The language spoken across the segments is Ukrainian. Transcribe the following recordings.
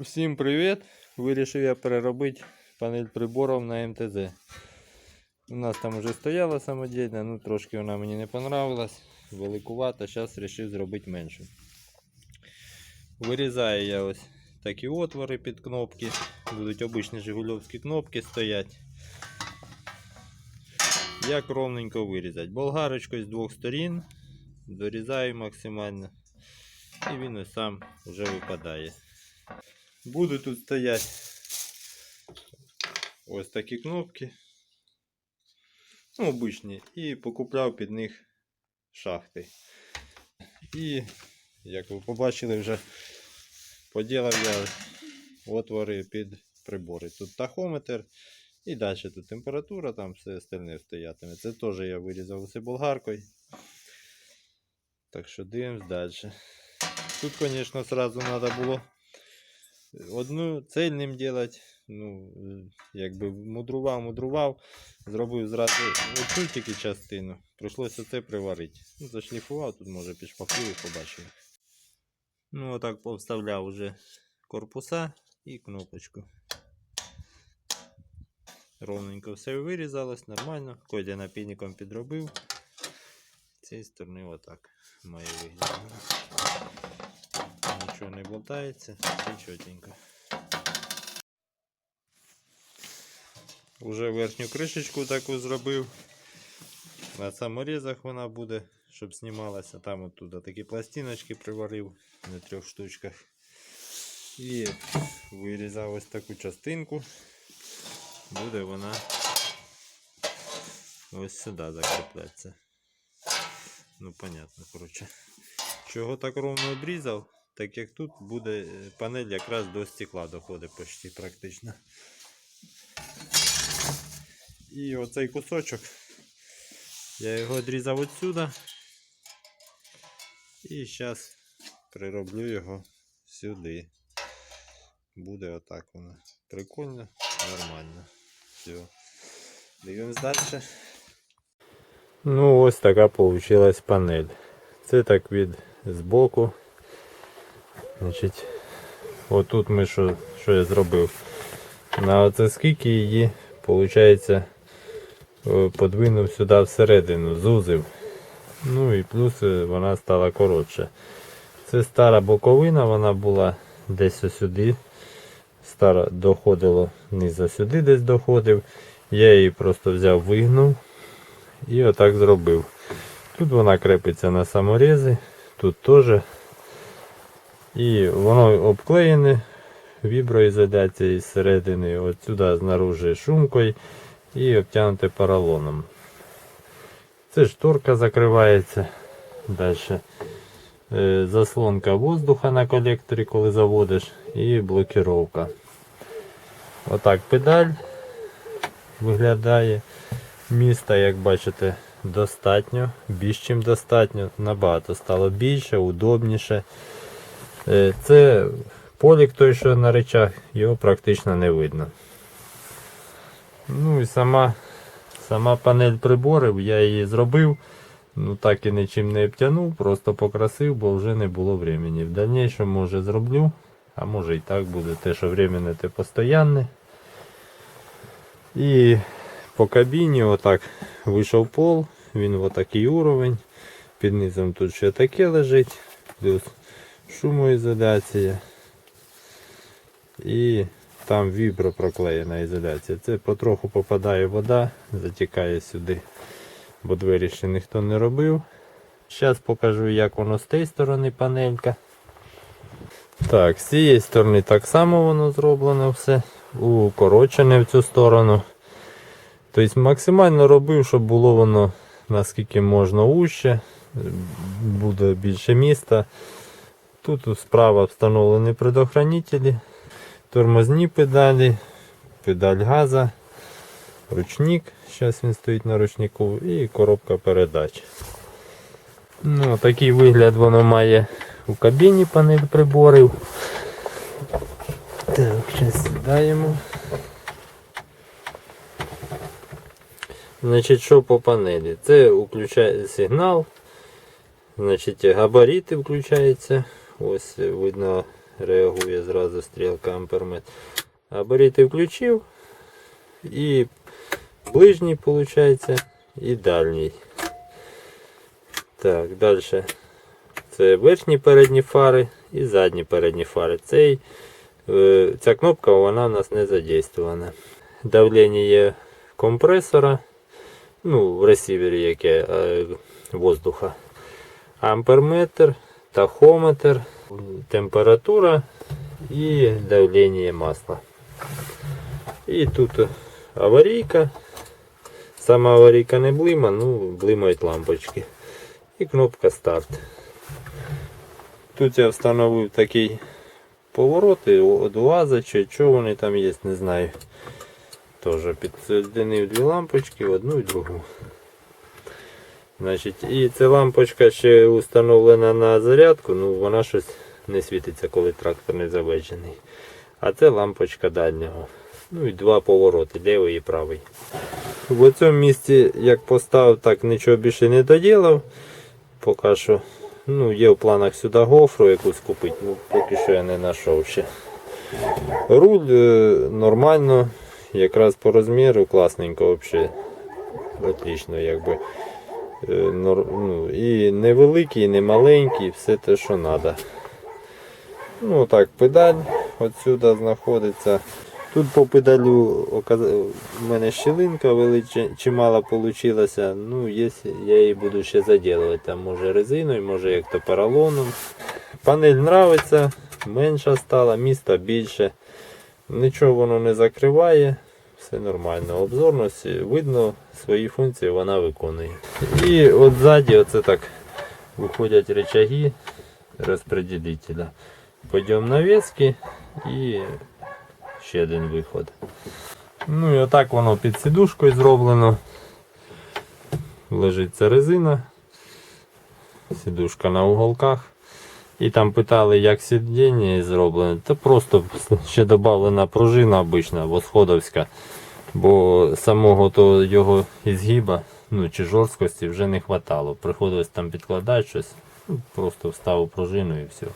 Всім привіт! Вирішив я переробити панель приборів на МТЗ. У нас там вже стояла самодільна, ну трошки вона мені не понравилась, великувата, зараз вирішив зробити меншу. Вирізаю я ось такі отвори під кнопки, будуть обичні жигульовські кнопки стоять. Як ровненько вирізати. Болгарочкою з двох сторін, дорізаю максимально. І він ось сам вже випадає. Будуть тут стояти ось такі кнопки. Ну, обичні. І покупляв під них шахти. І, як ви побачили, вже поділав я отвори під прибори. Тут тахометр. І далі тут температура, там все остальне стоятиме. Це теж я вирізав усе болгаркою. Так що дивимось далі. Тут, звісно, сразу треба було одну цельним делать. Ну, е, якби мудрував, мудрував, зробив зразу оцю тільки частину. Прийшлося це приварити. Ну, зашліфував, тут може підшпаклюю, побачив. Ну, отак повставляв уже корпуса і кнопочку. Ровненько все вирізалось, нормально. Кодя напільником підробив. З цієї сторони отак має вигляд. Нічого не болтається, все чотенько. Уже верхню кришечку таку зробив. На саморізах вона буде, щоб знімалася. Там оттуда такі пластиночки приварив на трьох штучках. І вирізав ось таку частинку. Буде вона ось сюди закріпляться. Ну, понятно, коротше. Чого так ровно обрізав? Так як тут буде е, панель якраз до стекла доходить почти практично. І оцей кусочок. Я його відрізав отсюда. І зараз прироблю його сюди. Буде отак воно. Прикольно, нормально. Все. Дивимось далі. Ну, ось така получилась панель. Це так від збоку. Значить, отут ми що, що я зробив. На оце скільки її, виходить, подвинув сюди всередину, зузив. Ну і плюс е, вона стала коротша. Це стара боковина, вона була десь сюди. Стара доходило низа сюди десь доходив. Я її просто взяв, вигнув і отак зробив. Тут вона крепиться на саморези, тут теж. І воно обклеєне віброізоляцією зсередини, от сюди знаружи шумкою і обтягнуте поролоном. Це шторка закривається. Далі е, заслонка воздуха на колекторі, коли заводиш, і блокіровка. Отак педаль виглядає. Міста, як бачите, достатньо, більш чим достатньо, набагато стало більше, удобніше. Е, Це полік той, що на речах, його практично не видно. Ну і сама, сама панель приборів, я її зробив, ну так і нічим не обтягнув, просто покрасив, бо вже не було времени. В дальнішому може зроблю, а може і так буде те, що временне, те постоянне. І по кабіні отак вийшов пол, він в такий уровень. Під низом тут ще таке лежить, плюс шумоізоляція. І там вібропроклеєна ізоляція. Це потроху попадає вода, затікає сюди, бо двері ще ніхто не робив. Зараз покажу, як воно з тієї сторони панелька. Так, з цієї сторони так само воно зроблено все. Укорочене в цю сторону. Тобто максимально робив, щоб було воно наскільки можна уще, буде більше міста. Тут справа встановлені предохранителі, тормозні педалі, педаль газа, ручник, зараз він стоїть на ручнику, і коробка передач. Ну, Такий вигляд воно має у кабіні панель приборів. Так, зараз сідаємо. Значить, що по панелі? Це включає сигнал. Значить, габарити включаються. Ось видно реагує зразу стрілка амперметр. Габарити включив і ближній виходить, і дальній. Так, далі. Це верхні передні фари і задні передні фари. Цей, е, ця кнопка вона у нас не задействована. Давлення компресора, ну, в ресівері яке е, воздуха. Амперметр, тахометр, температура і давлення масла. І тут аварійка. Сама аварійка не блима, ну блимають лампочки. І кнопка старт. Тут я встановив такий поворот УАЗа чи що вони там є, не знаю. Теж підсоединив дві лампочки одну і другу. Значить, і ця лампочка ще установлена на зарядку, ну вона щось не світиться, коли трактор не заведений. А це лампочка дальнього. Ну і два повороти, лівий і правий. В цьому місці як поставив, так нічого більше не доділав. Поки що ну, є в планах сюди гофру якусь купити, ну поки що я не знайшов ще. Руль е, нормально, якраз по розміру класненько взагалі. Отлично, якби. Е, ну, і невеликий, і не маленький, все те, що треба. Ну так, педаль отсюди знаходиться. Тут по педалю в мене щілинка величе, чимала вийшла. Ну, є, я її буду ще заділувати. Там може резиною, може як то поролоном. Панель нравиться, менша стала, міста більше. Нічого воно не закриває. Все нормально. Обзорність видно, свої функції вона виконує. І от ззаді оце так виходять рычаги розпределителя. Подйом навіски і ще один виход. Ну і отак воно під сідушкою зроблено. Лежить ця резина. Сідушка на уголках. І там питали, як сидіння зроблене. Та просто ще додана пружина обична, восходовська. Бо самого то його ізгіба, ну чи жорсткості вже не хватало. Приходилось там підкладати щось. Ну, просто вставив пружину і все.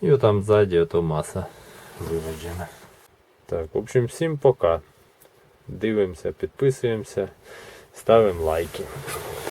І отам ззаді ото маса виведена. Так, в общем, всім пока. Дивимося, підписуємося, ставимо лайки.